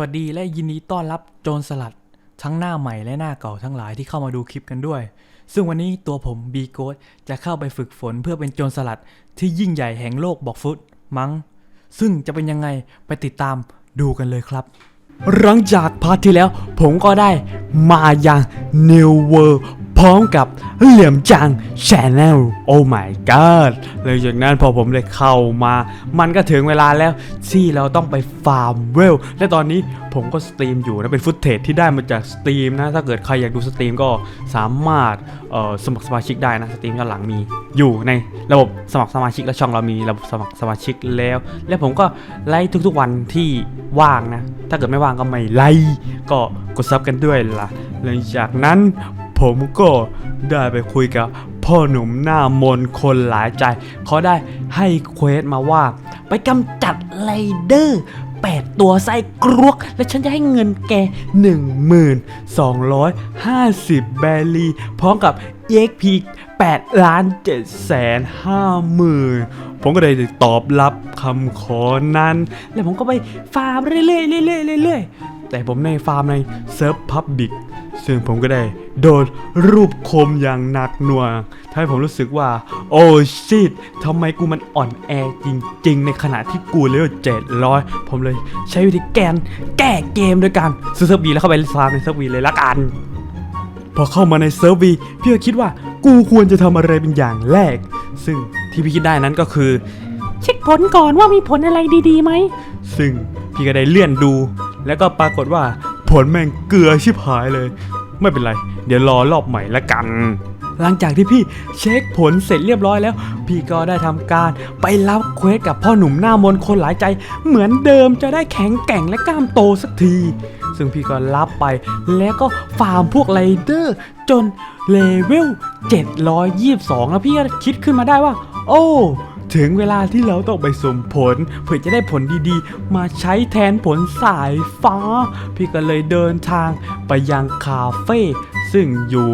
วัสดีและยินดีต้อนรับโจรสลัด ทั้งหน้าใหม่และหน้าเก่าทั้งหลายที่เข้ามาดูคลิปกันด้วย ซึ่งวันนี้ตัวผมบีโกดจะเข้าไปฝึกฝนเพื่อเป็นโจรสลัดที่ยิ่งใหญ่แห่งโลกบอกฟุตมั้ง ซึ่งจะเป็นยังไงไปติดตามดูกันเลยครับ หลังจากพาร์ทที่แล้วผมก็ได้มาอย่าง New World พร้อมกับเหลี่ยมจัง Channel โอ้ my god เลยจากนั้นพอผมได้เข้ามา มันก็ถึงเวลาแล้วที่เราต้องไปฟาร์มเวล และตอนนี้ผมก็สตรีมอยู่นะเป็นฟุตเทจที่ได้มาจากสตรีมนะ ถ้าเกิดใครอยากดูสตรีมก็สามารถสมัครสมาชิกได้นะสตรีมย้อนหลังมีอยู่ในระบบสมัครสมาชิกและช่องเรามีระบบสมัครสมาชิกแล้ว และผมก็ไลฟ์ทุกๆวันที่ว่างนะ ถ้าเกิดไม่ว่างก็ไม่ไลฟ์ก็กดซับกันด้วยล่ะหลังจากนั้น ผมก็ได้ไปคุยกับพ่อหนุ่มหน้ามนคนหลายใจ เขาได้ให้เควสมาว่า ไปกำจัดไรเดอร์8ตัวไส้กรวก และฉันจะให้เงินแก 1250 แบลีพร้อมกับ EXP 8ล้าน7แสน5หมื่นผมก็ได้ตอบรับคำขอนั้น แล้วผมก็ไปฟาร์มเรื่อยๆเรื่อยๆเรื่อยๆแต่ผมในฟาร์มในเซิร์ฟพับบิก ซึ่งผมก็ได้โดนรูปคมอย่างหนักหน่วงทำให้ผมรู้สึกว่า โอ้ชิตทำไมกูมันอ่อนแอจริง ๆ ในขณะที่กูเลเวล700 ผมเลยใช้วิธีแกนแก้เกมด้วยการซื้อเซิร์ฟบีแล้วเข้าไปฟาร์มในเซิร์ฟบีเลยละกัน พอเข้ามาในเซิร์ฟวีพี่ก็คิดว่ากูควรจะทำอะไรเป็นอย่างแรก ซึ่งที่พี่คิดได้นั้นก็คือ เช็คผลก่อนว่ามีผลอะไรดีๆไหมซึ่งพี่ก็ได้เลื่อนดู แล้วก็ปรากฏว่า ผลแม่งเกลือชิบหายเลย ไม่เป็นไร เดี๋ยวรอรอบใหม่ละกัน หลังจากที่พี่เช็คผลเสร็จเรียบร้อยแล้ว พี่ก็ได้ทำการไปรับเควสกับพ่อหนุ่มหน้ามนคนหลายใจ เหมือนเดิมจะได้แข็งแกร่งและกล้ามโตสักที ซึ่งพี่ก็รับไป แล้วก็ฟาร์มพวกไรเดอร์ จนเลเวล722 แล้วพี่ก็คิดขึ้นมาได้ว่า โอ้ ถึงเวลาที่เราต้องไปสุ่มผล เพื่อจะได้ผลดีๆ มาใช้แทนผลสายฟ้า พี่ก็เลยเดินทางไปยังคาเฟ่ซึ่งอยู่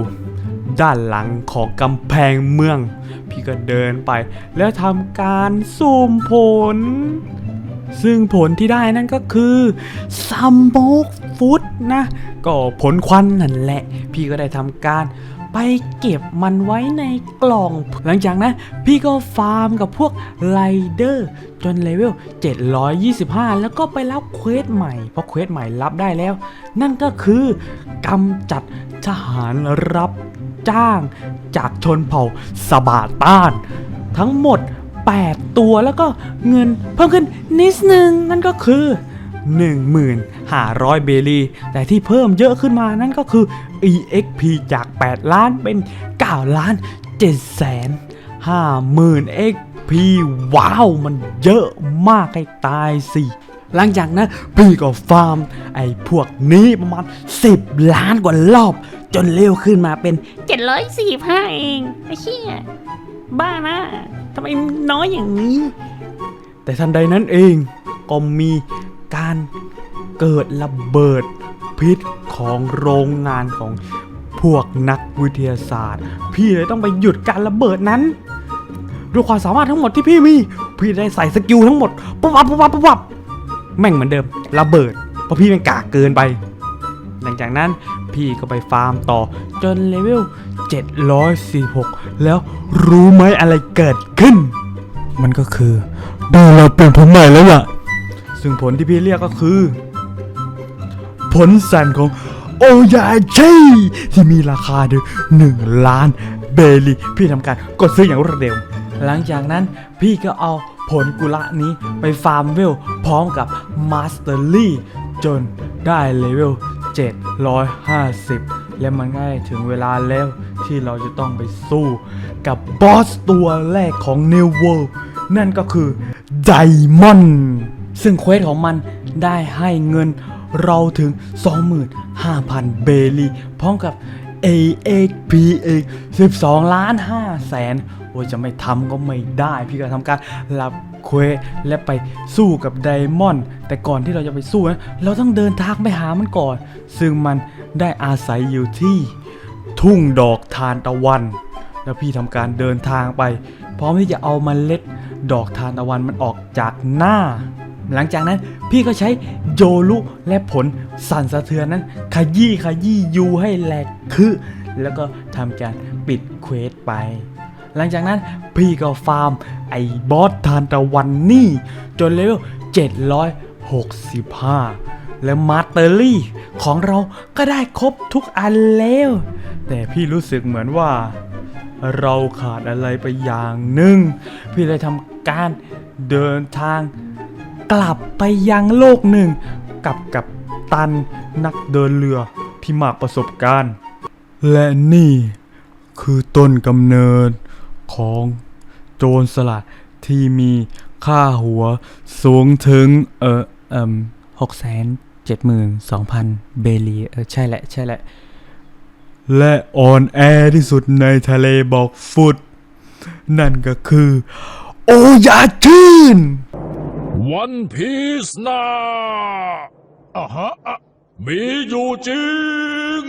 ด้านหลังของกำแพงเมือง พี่ก็เดินไป แล้วทำการสุ่มผล ซึ่งผลที่ได้นั่นก็คือซัมโมกฟุตนะ ก็ผลควันนั่นแหละ พี่ก็ได้ทำการ ไปเก็บมันไว้ในกล่อง หลังจากนั้นพี่ก็ฟาร์มกับพวกไรเดอร์จนเลเวล 725 แล้วก็ไปรับเควสใหม่ เพราะเควสใหม่รับได้แล้ว นั่นก็คือกำจัดทหารรับจ้างจากชนเผ่าสบาต้าน ทั้งหมด 8 ตัวแล้วก็เงินเพิ่มขึ้นนิดนึงนั่นก็คือ 1500 เบลีแต่ที่เพิ่มเยอะขึ้นมานั่นก็คือ EXP จาก 8 ล้านเป็น 9 ล้าน7แสน50,000 XP ว้าว มันเยอะมากให้ตายสิหลังจากนั้นพี่ก็ฟาร์ม ไอ้พวกนี้ประมาณ 10 ล้านกว่ารอบ จนเร็วขึ้นมาเป็น 745 เอง ไอ้เชี่ยบ้านะทำไมน้อยอย่างนี้ แต่ทันใดนั้นเองก็มี การเกิดระเบิดพิษของโรงงานของพวกนักวิทยาศาสตร์ พี่เลยต้องไปหยุดการระเบิดนั้นด้วยความสามารถทั้งหมดที่พี่มี พี่ได้ใส่สกิลทั้งหมดปุ๊บปั๊บปุ๊บปั๊บปุ๊บปั๊บแม่งเหมือนเดิม ระเบิด เพราะพี่เป็นกากเกินไป หลังจากนั้นพี่ก็ไปฟาร์มต่อจนเลเวล 746 แล้วรู้ไหมอะไรเกิดขึ้น มันก็คือได้เราเปลี่ยนผลใหม่แล้วล่ะ ซึ่งผลที่พี่เรียกก็คือ ผลสั่นของโอยาชีที่มีราคาถึงหนึ่งล้านเบลีพี่ทำการกดซื้ออย่างรวดเร็ว หลังจากนั้นพี่ก็เอาผลกุละนี้ไปฟาร์มเวลพร้อมกับมาสเตอรี่จนได้เลเวล 750 และมันก็ได้ถึงเวลาแล้วที่เราจะต้องไปสู้กับบอสตัวแรกของ New World นั่นก็คือไดมอนด์ ซึ่งเควสของมันได้ให้เงินเราถึง 25,000 เบลีพร้อมกับ AXP อีก12 ล้าน5แสนโอ้ยจะไม่ทำก็ไม่ได้ พี่ก็ทำการรับเควสและไปสู้กับไดมอนด์แต่ก่อนที่เราจะไปสู้นะเราต้องเดินทางไปหามันก่อน ซึ่งมันได้อาศัยอยู่ที่ทุ่งดอกทานตะวัน แล้วพี่ทำการเดินทางไป พร้อมที่จะเอาเล็ดดอกทานตะวันมันออกจากหน้า หลังจากนั้นพี่ก็ใช้โยลุและผลสั่นสะเทือนนั้น ขยี้ขยี้ยูให้แหลกคือแล้วก็ทำการปิดเควสไป หลังจากนั้นพี่ก็ฟาร์มไอ้บอสทานตะวันนี่ จนเลเวล765 และมาสเตอรี่ของเราก็ได้ครบทุกอันแล้ว แต่พี่รู้สึกเหมือนว่า เราขาดอะไรไปอย่างหนึ่ง พี่เลยทำการเดินทาง กลับไปยังโลกหนึ่ง กับกับตันนักเดินเรือที่มากประสบการณ์ และนี่คือต้นกำเนิดของโจรสลัดที่มีค่าหัวสูงถึงเออเอ่มหกแสนเจ็ดหมื่นสองพันเบลีเออใช่แหละ ใช่แหละ และอ่อนแอที่สุดในทะเลบอกฟุต นั่นก็คือ โอยาชื่น One Piece นะอะฮะอะมีอยู่จริง